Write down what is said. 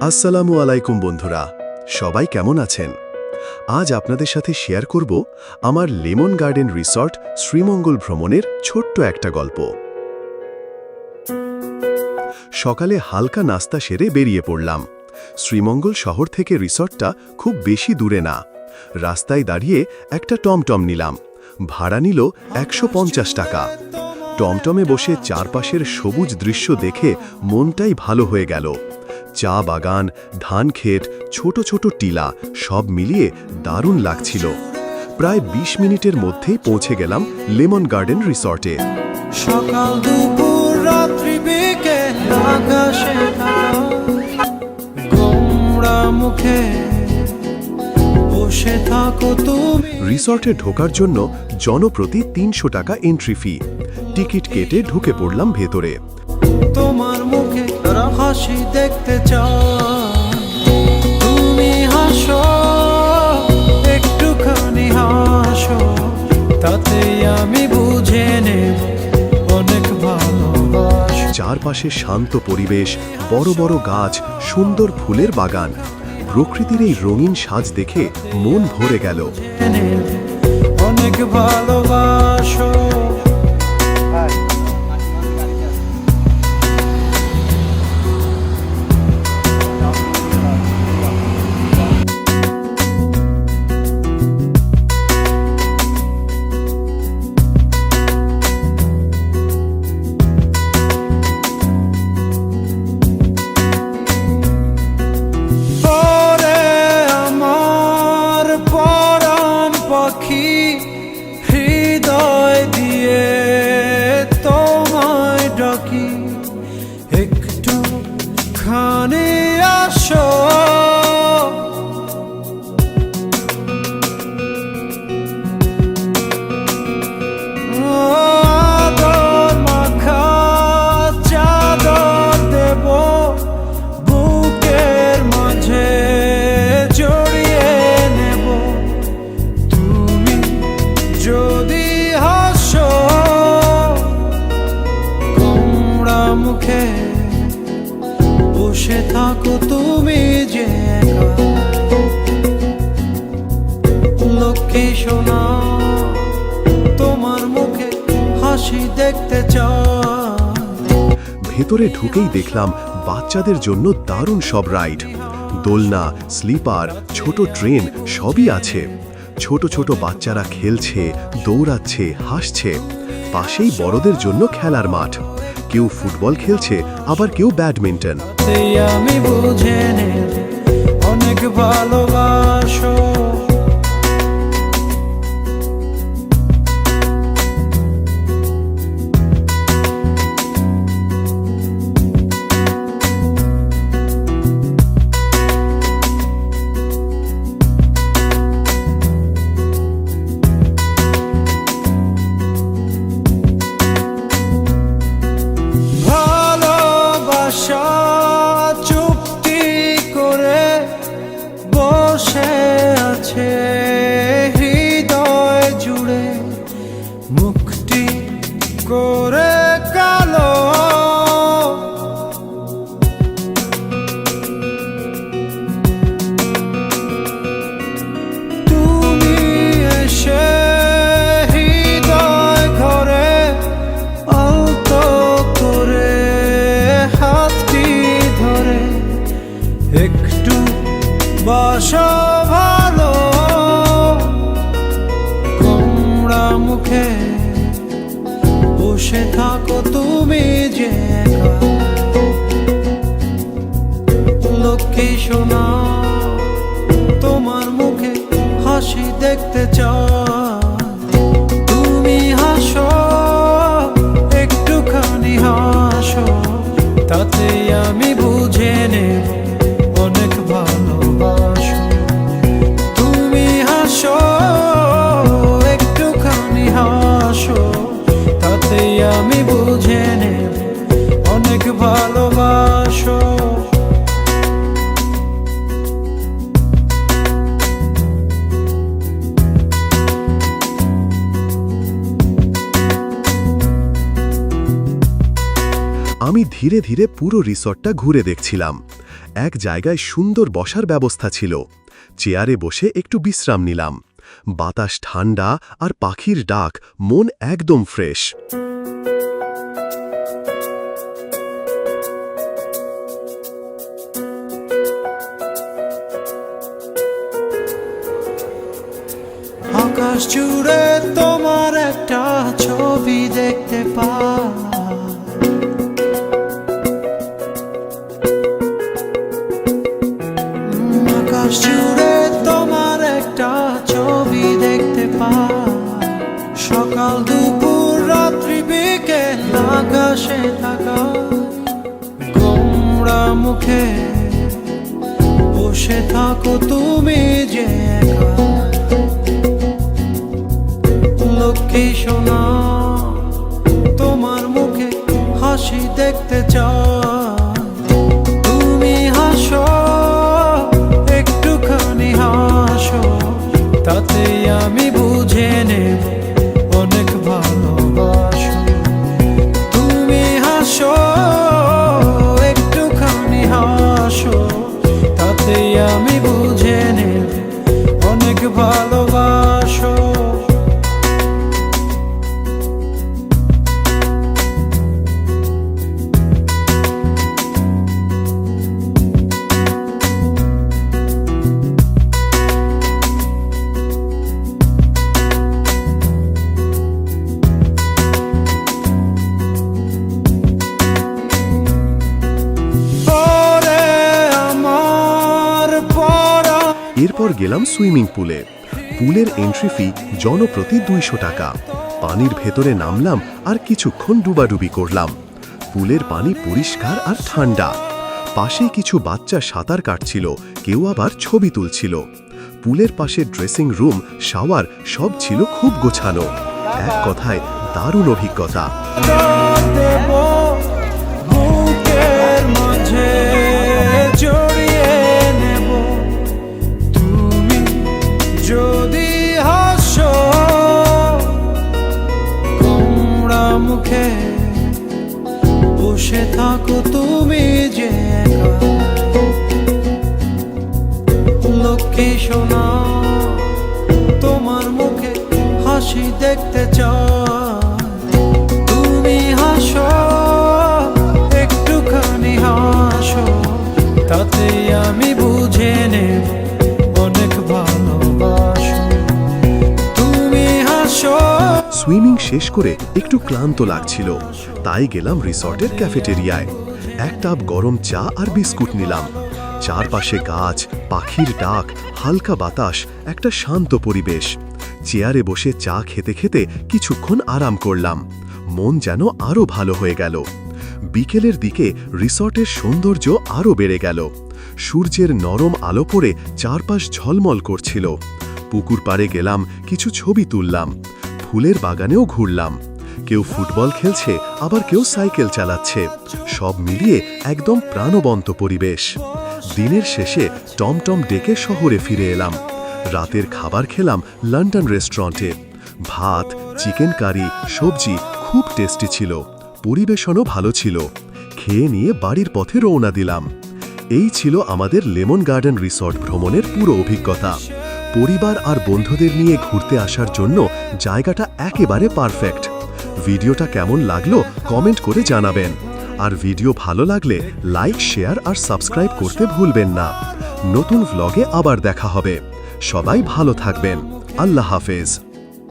আসসালামু আলাইকুম বন্ধুরা, সবাই কেমন আছেন? আজ আপনাদের সাথে শেয়ার করব আমার লেমন গার্ডেন রিসর্ট শ্রীমঙ্গল ভ্রমণের ছোট্ট একটা গল্প। সকালে হালকা নাস্তা সেরে বেরিয়ে পড়লাম। শ্রীমঙ্গল শহর থেকে রিসর্টটা খুব বেশি দূরে না। রাস্তায় দাঁড়িয়ে একটা টমটম নিলাম। ভাড়া নিল একশো পঞ্চাশ টাকা। টমটমে বসে চারপাশের সবুজ দৃশ্য দেখে মনটাই ভালো হয়ে গেল। চা বাগান ধান ক্ষেত ছোট ছোট টিলা সব মিলিয়ে দারুণ লাগছিল। প্রায় ২০ মিনিটের মধ্যেই পৌঁছে গেলাম লেমন গার্ডেন রিসর্টে। সকাল দুপুর রাত্রি বিকেল আকাশে মুখে বসে থাকো তুমি। রিসর্টে ঢোকার জন্য জনপ্রতি তিনশো টাকা এন্ট্রি ফি টিকিট কেটে ঢুকে পড়লাম ভেতরে। তোমার মুখে হাসি দেখতে চাই। তুমি হাসো একটুখানি হাসো তাতে আমি বুঝে নেব অনেক ভালোবাসো। চারপাশে শান্ত পরিবেশ বড় বড় গাছ সুন্দর ফুলের বাগান। প্রকৃতির এই রঙিন সাজ দেখে মন ভরে গেল। অনেক ভালোবাসো। আসো লক্ষ্মী সোনা তোমার মুখে হাসি দেখতে ভেতরে ঢুকেই দেখলাম বাচ্চাদের জন্য দারুণ সব রাইড। দোলনা স্লিপার ছোট ট্রেন সবই আছে। ছোট ছোট বাচ্চারা খেলছে দৌড়াচ্ছে হাসছে। পাশেই বড়দের জন্য খেলার মাঠ। কেউ ফুটবল খেলছে আবার কেউ ব্যাডমিন্টন। আমি বুঝে অনেক ভালোবাসো ভালোবাসা। বাসা ভালো, কোমড়া মুখে বসে থাকো তুমি যে লক্ষ্মী শোনা তোমার মুখে হাসি দেখতে চাই আমি ধীরে ধীরে পুরো রিসর্টটা ঘুরে দেখছিলাম। এক জায়গায় সুন্দর বসার ব্যবস্থা ছিল। চেয়ারে বসে একটু বিশ্রাম নিলাম। বাতাস ঠান্ডা আর পাখির ডাক, মন একদম ফ্রেশ। আকাশ জুড়ে তোমার একটা ছবি দেখতে পাই। মুখে বসে থাকো তুমি যে লক্ষ্মী সোনা তোমার মুখে হাসি দেখতে চাই। আমি বুঝে নেব অনেক ভালোবাসো। এরপর গেলাম সুইমিং পুলে। পুলের এন্ট্রি ফি জনপ্রতি দুইশো টাকা। পানির ভেতরে নামলাম আর কিছুক্ষণ ডুবাডুবি করলাম। পুলের পানি পরিষ্কার আর ঠান্ডা। পাশে কিছু বাচ্চা সাঁতার কাটছিল, কেউ আবার ছবি তুলছিল। পুলের পাশে ড্রেসিং রুম শাওয়ার সব ছিল খুব গোছানো। এক কথায় দারুণ অভিজ্ঞতা। মুখে বসে থাকো তুমি যে। লক্ষ্মী সোনা তোমার মুখে হাসি দেখতে চাও তুমি হাসো শেষ করে একটু ক্লান্ত লাগছিল। তাই গেলাম রিসর্টের ক্যাফেটেরিয়ায়। এক টাপ গরম চা আর বিস্কুট নিলাম। চারপাশে গাছ, পাখির ডাক, হালকা বাতাস, একটা শান্ত পরিবেশ। চেয়ারে বসে চা খেতে খেতে কিছুক্ষণ আরাম করলাম। মন যেন আরও ভালো হয়ে গেল। বিকেলের দিকে রিসর্টের সৌন্দর্য আরও বেড়ে গেল। সূর্যের নরম আলো পড়ে চারপাশ ঝলমল করছিল। পুকুর পাড়ে গেলাম, কিছু ছবি তুললাম। ফুলের বাগানেও ঘুরলাম। কেউ ফুটবল খেলছে, আবার কেউ সাইকেল চালাচ্ছে। সব মিলিয়ে একদম প্রাণবন্ত পরিবেশ। দিনের শেষে টমটম ডেকে শহরে ফিরে এলাম। রাতের খাবার খেলাম লন্ডন রেস্টুরেন্টে। ভাত, চিকেন কারি, সবজি খুব টেস্টি ছিল। পরিবেশনও ভালো ছিল। খেয়ে নিয়ে বাড়ির পথে রওনা দিলাম। এই ছিল আমাদের লেমন গার্ডেন রিসর্ট ভ্রমণের পুরো অভিজ্ঞতা। পরিবার আর বন্ধুদের নিয়ে ঘুরতে আসার জন্য জায়গাটা একেবারে পারফেক্ট। ভিডিওটা কেমন লাগল কমেন্ট করে জানাবেন। আর ভিডিও ভালো লাগলে লাইক, শেয়ার আর সাবস্ক্রাইব করতে ভুলবেন না। নতুন ভ্লগে আবার দেখা হবে। সবাই ভালো থাকবেন। আল্লাহ হাফেজ।